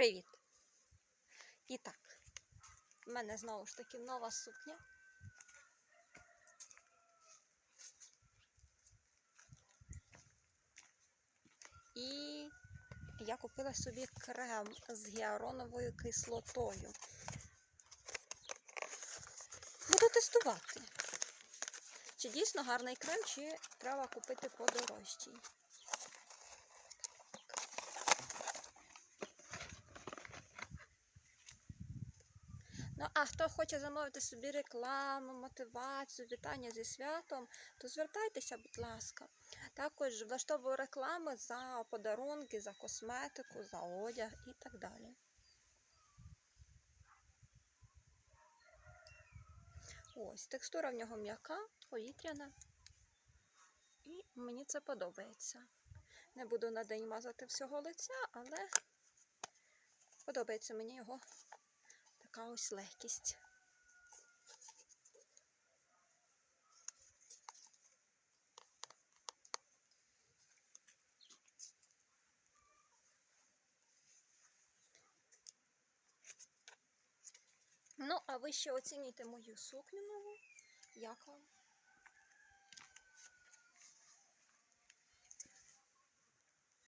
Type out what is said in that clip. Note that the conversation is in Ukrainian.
Привіт! І так, в мене знову ж таки нова сукня. І я купила собі крем з гіароновою кислотою. Буду тестувати. Чи дійсно гарний крем, чи треба купити подорожчий. Ну, а хто хоче замовити собі рекламу, мотивацію, вітання зі святом, то звертайтеся, будь ласка. Також влаштовую реклами за подарунки, за косметику, за одяг і так далі. Ось, текстура в нього м'яка, повітряна. І мені це подобається. Не буду на день мазати всього лиця, але подобається мені його така ось легкість. Ну, а ви ще оцінюйте мою сукню нову. Як вам?